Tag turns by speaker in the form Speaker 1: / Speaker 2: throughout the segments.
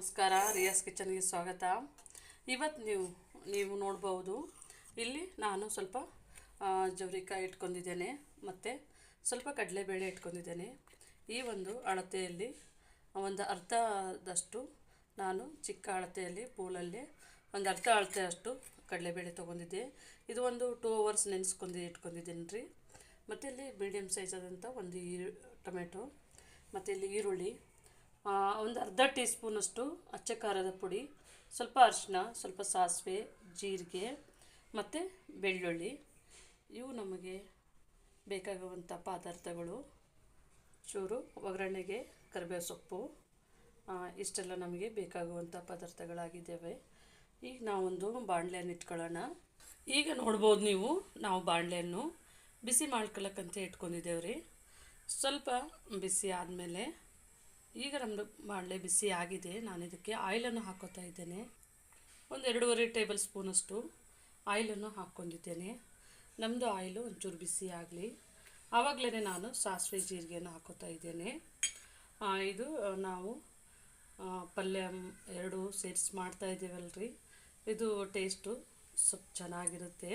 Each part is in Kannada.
Speaker 1: ನಮಸ್ಕಾರ ರಿಯಾಸ್ ಕಿಚನ್ಗೆ ಸ್ವಾಗತ. ಇವತ್ತು ನೀವು ನೀವು ನೋಡ್ಬೋದು. ಇಲ್ಲಿ ನಾನು ಸ್ವಲ್ಪ ಜವರಿಕಾಯಿ ಇಟ್ಕೊಂಡಿದ್ದೇನೆ, ಮತ್ತು ಸ್ವಲ್ಪ ಕಡಲೆಬೇಳೆ ಇಟ್ಕೊಂಡಿದ್ದೇನೆ. ಈ ಒಂದು ಅಳತೆಯಲ್ಲಿ, ಒಂದು ಅರ್ಧದಷ್ಟು ನಾನು ಚಿಕ್ಕ ಅಳತೆಯಲ್ಲಿ, ಪೂಲಲ್ಲಿ ಒಂದು ಅರ್ಧ ಅಳತೆಯಷ್ಟು ಕಡಲೆಬೇಳೆ ತೊಗೊಂಡಿದ್ದೆ. ಇದು ಒಂದು ಟೂ ಅವರ್ಸ್ ನೆನೆಸ್ಕೊಂಡು ಇಟ್ಕೊಂಡಿದ್ದೀನಿ ರೀ. ಮತ್ತು ಇಲ್ಲಿ ಮೀಡಿಯಮ್ ಸೈಜ್ ಆದಂಥ ಒಂದು ಈ ಟೊಮೆಟೊ ಮತ್ತು ಇಲ್ಲಿ ಈರುಳ್ಳಿ ಒಂದು ಅರ್ಧ ಟೀ ಸ್ಪೂನಷ್ಟು ಅಚ್ಚ ಖಾರದ ಪುಡಿ, ಸ್ವಲ್ಪ ಅರಿಶಿನ ಸ್ವಲ್ಪ ಸಾಸಿವೆ, ಜೀರಿಗೆ ಮತ್ತು ಬೆಳ್ಳುಳ್ಳಿ. ಇವು ನಮಗೆ ಬೇಕಾಗುವಂಥ ಪದಾರ್ಥಗಳು. ಚೂರು ಒಗ್ಗರಣೆಗೆ ಕರಿಬೇವು ಸೊಪ್ಪು ಇಷ್ಟೆಲ್ಲ ನಮಗೆ ಬೇಕಾಗುವಂಥ ಪದಾರ್ಥಗಳಾಗಿದ್ದಾವೆ. ಈಗ ನಾವೊಂದು ಬಾಣಲೆಯನ್ನು ಇಟ್ಕೊಳ್ಳೋಣ. ಈಗ ನೋಡ್ಬೋದು ನೀವು, ನಾವು ಬಾಣಲೆಯನ್ನು ಬಿಸಿ ಮಾಡ್ಕೊಳ್ಳೋಕ್ಕಂತ ಇಟ್ಕೊಂಡಿದ್ದೇವೆ ರೀ ಸ್ವಲ್ಪ ಬಿಸಿ ಆದಮೇಲೆ ಈಗ ನಮ್ಮದು ಬಾಣಲೆ ಬಿಸಿ ಆಗಿದೆ. ನಾನು ಇದಕ್ಕೆ ಆಯಿಲನ್ನು ಹಾಕೋತಾ ಇದ್ದೇನೆ. ಒಂದು ಎರಡೂವರೆ ಟೇಬಲ್ ಸ್ಪೂನಷ್ಟು ಆಯಿಲನ್ನು ಹಾಕ್ಕೊಂಡಿದ್ದೇನೆ. ನಮ್ಮದು ಆಯಿಲು ಒಂಚೂರು ಬಿಸಿ ಆಗಲಿ. ಆವಾಗಲೇ ನಾನು ಸಾಸಿವೆ ಜೀರಿಗೆಯನ್ನು ಹಾಕೋತಾ ಇದ್ದೇನೆ. ಇದು ನಾವು ಪಲ್ಯ ಎರಡು ಸೇರಿಸಿ ಮಾಡ್ತಾ ಇದ್ದೀವಲ್ರಿ. ಇದು ಟೇಸ್ಟು ಸ್ವಲ್ಪ ಚೆನ್ನಾಗಿರುತ್ತೆ.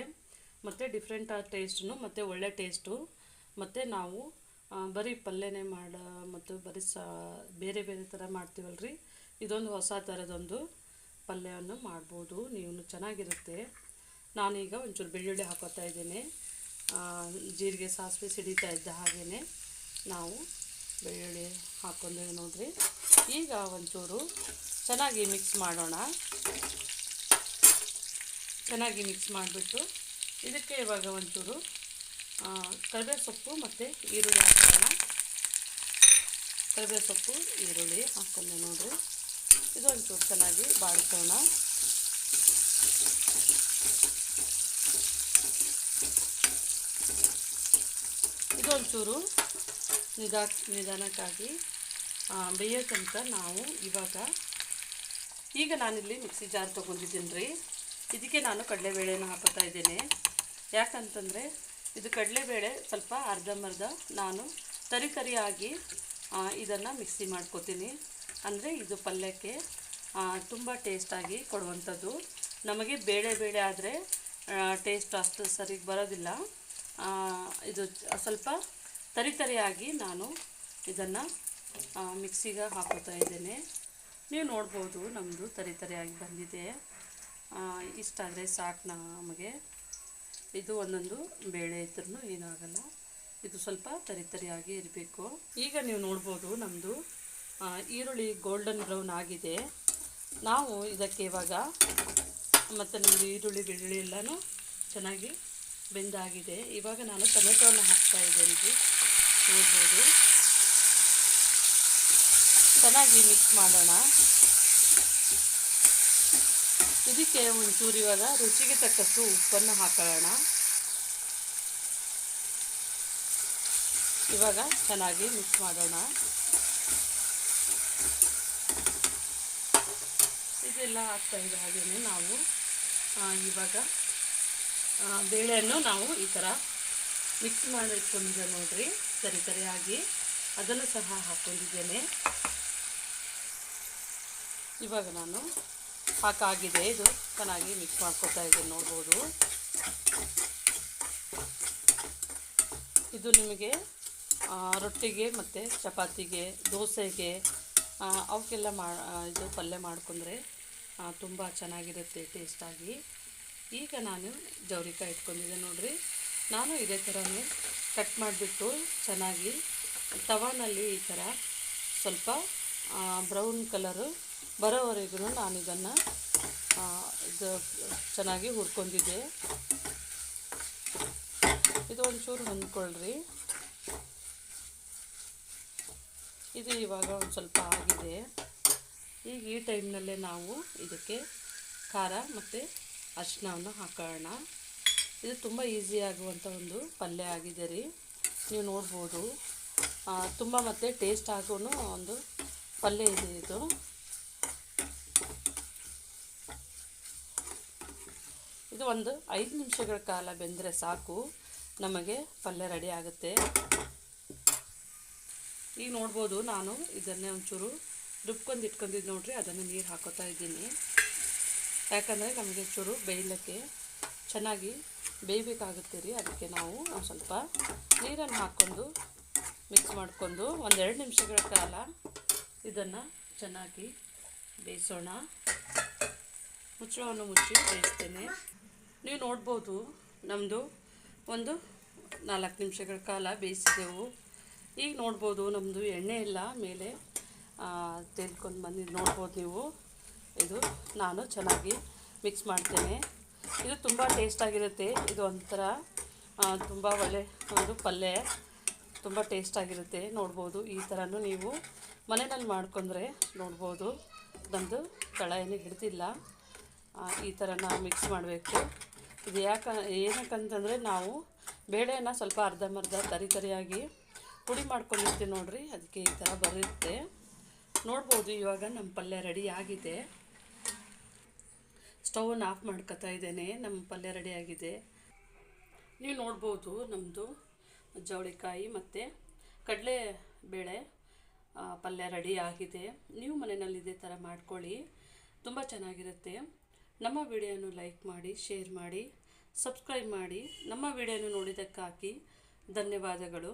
Speaker 1: ಮತ್ತು ಡಿಫ್ರೆಂಟ್ ಟೇಸ್ಟು ಮತ್ತು ಒಳ್ಳೆ ಟೇಸ್ಟು. ಮತ್ತು ನಾವು ಬರೀ ಪಲ್ಯನೇ ಮಾಡ ಮತ್ತು ಬರೀ ಸಾ, ಬೇರೆ ಬೇರೆ ಥರ ಮಾಡ್ತೀವಲ್ರಿ? ಇದೊಂದು ಹೊಸ ಥರದೊಂದು ಪಲ್ಯವನ್ನು ಮಾಡ್ಬೋದು. ನೀವು ಚೆನ್ನಾಗಿರುತ್ತೆ. ನಾನೀಗ ಒಂಚೂರು ಬೆಳ್ಳುಳ್ಳಿ ಹಾಕೋತಾ ಇದ್ದೀನಿ. ಜೀರಿಗೆ, ಸಾಸಿವೆ ಸಿಡಿತಾ ಇದ್ದ ಹಾಗೆಯೇ ನಾವು ಬೆಳ್ಳುಳ್ಳಿ ಹಾಕೊಂಡೇವೆ ನೋಡ್ರಿ. ಈಗ ಒಂಚೂರು ಚೆನ್ನಾಗಿ ಮಿಕ್ಸ್ ಮಾಡೋಣ. ಚೆನ್ನಾಗಿ ಮಿಕ್ಸ್ ಮಾಡಿಬಿಟ್ಟು ಇದಕ್ಕೆ ಇವಾಗ ಒಂಚೂರು ಕರಿಬೇವು ಸೊಪ್ಪು ಮತ್ತು ಈರುಳ್ಳಿ ಹಾಕೋಣ. ಕರಿಬೇವು ಸೊಪ್ಪು ಈರುಳ್ಳಿ ಹಾಕೊಂಡೆ ನೋಡ್ರಿ. ಇದು ಒಂಚೂರು ಚೆನ್ನಾಗಿ ಬಾಡಿಸೋಣ ಇದು ಒಂಚೂರು ನಿಧಾ ನಿಧಾನಕ್ಕಾಗಿ ಆ, ಬೇಯೋಕ್ಕಂತ ನಾವು ಇವಾಗ ಈಗ ನಾನಿಲ್ಲಿ ಮಿಕ್ಸಿ ಜಾರ್ ತೊಗೊಂಡಿದ್ದೀನಿ ರೀ. ಇದಕ್ಕೆ ನಾನು ಕಡಲೆಬೇಳೆನ ಹಾಕೋತಾ ಇದ್ದೇನೆ. ಯಾಕಂತಂದರೆ ಇದು ಕಡಲೆಬೇಳೆ ಸ್ವಲ್ಪ ಅರ್ಧಂಬರ್ಧ ನಾನು ತರಿ ತರಿಯಾಗಿ ಇದನ್ನು ಮಿಕ್ಸಿ ಮಾಡ್ಕೋತೀನಿ. ಅಂದರೆ ಇದು ಪಲ್ಯಕ್ಕೆ ತುಂಬ ಟೇಸ್ಟಾಗಿ ಕೊಡುವಂಥದ್ದು. ನಮಗೆ ಬೇಳೆ ಬೇಳೆ ಆದರೆ ಟೇಸ್ಟ್ ಅಷ್ಟು ಸರಿಗೆ ಬರೋದಿಲ್ಲ. ಇದು ಸ್ವಲ್ಪ ತರಿ ತರಿಯಾಗಿ ನಾನು ಇದನ್ನು ಮಿಕ್ಸಿಗೆ ಹಾಕೋತಾ ಇದ್ದೇನೆ. ನೀವು ನೋಡ್ಬೋದು ನಮ್ಮದು ತರಿ ತರಿಯಾಗಿ ಬಂದಿದೆ. ಇಷ್ಟಾದರೆ ಸಾಕು ನಮಗೆ. ಇದು ಒಂದೊಂದು ಬೇಳೆ ಇದ್ರೂ ಏನಾಗಲ್ಲ. ಇದು ಸ್ವಲ್ಪ ತರಿ ತರಿಯಾಗಿ ಇರಬೇಕು. ಈಗ ನೀವು ನೋಡ್ಬೋದು ನಮ್ಮದು ಈರುಳ್ಳಿ ಗೋಲ್ಡನ್ ಬ್ರೌನ್ ಆಗಿದೆ. ನಾವು ಇದಕ್ಕೆ ಇವಾಗ ಮತ್ತು ನಮ್ಮದು ಈರುಳ್ಳಿ ಬೆಳ್ಳುಳ್ಳಿ ಎಲ್ಲನೂ ಚೆನ್ನಾಗಿ ಬೆಂದಾಗಿದೆ. ಇವಾಗ ನಾನು ಟೊಮೆಟೋನ ಹಾಕ್ತಾ ಇದ್ದೇನೆ ರೀ ನೋಡ್ಬೋದು. ಚೆನ್ನಾಗಿ ಮಿಕ್ಸ್ ಮಾಡೋಣ. ಇದಕ್ಕೆ ಒಂಚೂರು ಇವಾಗ ರುಚಿಗೆ ತಕ್ಕಷ್ಟು ಉಪ್ಪನ್ನು ಹಾಕೋಣ ಇವಾಗ ಚೆನ್ನಾಗಿ ಮಿಕ್ಸ್ ಮಾಡೋಣ. ಇದೆಲ್ಲ ಹಾಕ್ತಾ ಇದೆ ಹಾಗೆಯೇ ನಾವು ಇವಾಗ ಬೇಳೆಯನ್ನು ನಾವು ಈ ಥರ ಮಿಕ್ಸ್ ಮಾಡಿಟ್ಕೊಂಡಿದ್ದೆ ನೋಡ್ರಿ, ಸರಿ ಸರಿಯಾಗಿ. ಅದನ್ನು ಸಹ ಹಾಕ್ಕೊಂಡಿದ್ದೇನೆ. ಇವಾಗ ನಾನು ಹಾಕಾಗಿದೆ. ಇದು ಚೆನ್ನಾಗಿ ಮಿಕ್ಸ್ ಮಾಡ್ಕೊತಾ ಇದ್ದೀನಿ ನೋಡ್ಬೋದು. ಇದು ನಿಮಗೆ ರೊಟ್ಟಿಗೆ ಮತ್ತು ಚಪಾತಿಗೆ, ದೋಸೆಗೆ ಅವಕ್ಕೆಲ್ಲ ಮಾ ಇದು ಪಲ್ಯ ಮಾಡ್ಕೊಂಡ್ರೆ ತುಂಬ ಚೆನ್ನಾಗಿರುತ್ತೆ ಟೇಸ್ಟಾಗಿ ಈಗ ನಾನು ಜವರಿಕಾಯಿ ಇಟ್ಕೊಂಡಿದ್ದೆ ನೋಡಿರಿ. ನಾನು ಇದೇ ಥರನೇ ಕಟ್ ಮಾಡಿಬಿಟ್ಟು ಚೆನ್ನಾಗಿ ತವಾನಲ್ಲಿ ಈ ಥರ ಸ್ವಲ್ಪ ಬ್ರೌನ್ ಕಲರು ಬರೋವರೆಗೂ ನಾನು ಇದನ್ನು ಇದು ಚೆನ್ನಾಗಿ ಹುರ್ಕೊಂಡಿದ್ದೆ. ಇದು ಒಂಚೂರು ಹೊಂದ್ಕೊಳ್ಳ್ರಿ ಇದು ಇವಾಗ ಒಂದು ಸ್ವಲ್ಪ ಆಗಿದೆ. ಈಗ ಈ ಟೈಮ್ನಲ್ಲೇ ನಾವು ಇದಕ್ಕೆ ಖಾರ ಮತ್ತು ಅರಿಶಿನವನ್ನು ಹಾಕೋಣ. ಇದು ತುಂಬ ಈಸಿ ಆಗುವಂಥ ಒಂದು ಪಲ್ಯ ಆಗಿದೆ ರೀ. ನೀವು ನೋಡ್ಬೋದು. ತುಂಬ ಮತ್ತು ಟೇಸ್ಟ್ ಆಗೋ ಒಂದು ಪಲ್ಯ ಇದೆ ಇದು. ಇದು ಒಂದು ಐದು ನಿಮಿಷಗಳ ಕಾಲ ಬೆಂದರೆ ಸಾಕು. ನಮಗೆ ಪಲ್ಯ ರೆಡಿ ಆಗುತ್ತೆ. ಈಗ ನೋಡ್ಬೋದು ನಾನು ಇದನ್ನೇ ಒಂಚೂರು ರುಬ್ಕೊಂಡು ಇಟ್ಕೊಂಡಿದ್ದು ನೋಡ್ರಿ, ಅದನ್ನು ನೀರು ಹಾಕೋತಾ ಇದ್ದೀನಿ. ಯಾಕಂದರೆ ನಮಗೆ ಚೂರು ಬೇಯಲಿಕ್ಕೆ ಚೆನ್ನಾಗಿ ಬೇಯಬೇಕಾಗುತ್ತೆ ರೀ, ಅದಕ್ಕೆ ನಾವು ಒಂದು ಸ್ವಲ್ಪ ನೀರನ್ನು ಹಾಕ್ಕೊಂಡು ಮಿಕ್ಸ್ ಮಾಡಿಕೊಂಡು ಒಂದೆರಡು ನಿಮಿಷಗಳ ಕಾಲ ಇದನ್ನು ಚೆನ್ನಾಗಿ ಬೇಯಿಸೋಣ. ಮುಚ್ಚಳವನ್ನು ಮುಚ್ಚಿ ಬೇಯಿಸ್ತೇನೆ. ನೀವು ನೋಡ್ಬೋದು ನಮ್ಮದು ಒಂದು ನಾಲ್ಕು ನಿಮಿಷಗಳ ಕಾಲ ಬೇಯಿಸಿದೆವು. ಈಗ ನೋಡ್ಬೋದು ನಮ್ಮದು ಎಣ್ಣೆ ಎಲ್ಲ ಮೇಲೆ ತೆಲ್ಕೊಂಡು ಬಂದು ನೋಡ್ಬೋದು ನೀವು. ಇದು ನಾನು ಚೆನ್ನಾಗಿ ಮಿಕ್ಸ್ ಮಾಡ್ತೇನೆ. ಇದು ತುಂಬ ಟೇಸ್ಟಾಗಿರುತ್ತೆ ಇದು ಒಂಥರ ತುಂಬ ಒಳ್ಳೆ ಒಂದು ಪಲ್ಯ ತುಂಬ ಟೇಸ್ಟಾಗಿರುತ್ತೆ ನೋಡ್ಬೋದು, ಈ ಥರನೂ ನೀವು ಮನೆಯಲ್ಲಿ ಮಾಡ್ಕೊಂಡ್ರೆ ನೋಡ್ಬೋದು. ನಮ್ಮದು ಕಳೆಯನ್ನು ಹಿಡ್ದಿಲ್ಲ. ಈ ಥರ ಮಿಕ್ಸ್ ಮಾಡಬೇಕು. ಇದು ಯಾಕೆ, ಏನಕ್ಕಂತಂದರೆ ನಾವು ಬೇಳೆನ ಸ್ವಲ್ಪ ಅರ್ಧಂಬರ್ಧ ತರಿ ತರಿಯಾಗಿ ಪುಡಿ ಮಾಡ್ಕೊಂಡಿರ್ತೀವಿ ನೋಡ್ರಿ, ಅದಕ್ಕೆ ಈ ಥರ ಬರುತ್ತೆ. ನೋಡ್ಬೋದು ಇವಾಗ ನಮ್ಮ ಪಲ್ಯ ರೆಡಿ ಆಗಿದೆ. ಸ್ಟವನ್ನು ಆಫ್ ಮಾಡ್ಕೊತಾ ಇದ್ದೇನೆ, ನಮ್ಮ ಪಲ್ಯ ರೆಡಿ ಆಗಿದೆ. ನೀವು ನೋಡ್ಬೋದು ನಮ್ಮದು ಜವಳಿಕಾಯಿ ಮತ್ತು ಕಡಲೆ ಬೇಳೆ ಪಲ್ಯ ರೆಡಿ ಆಗಿದೆ. ನೀವು ಮನೆಯಲ್ಲಿ ಇದೇ ಥರ ಮಾಡ್ಕೊಳ್ಳಿ, ತುಂಬ ಚೆನ್ನಾಗಿರುತ್ತೆ. ನಮ್ಮ ವಿಡಿಯೋನು ಲೈಕ್ ಮಾಡಿ ಶೇರ್ ಮಾಡಿ ಸಬ್ಸ್ಕ್ರೈಬ್ ಮಾಡಿ ನಮ್ಮ ವಿಡಿಯೋನು ನೋಡಿದ್ದಕ್ಕಾಗಿ ಧನ್ಯವಾದಗಳು.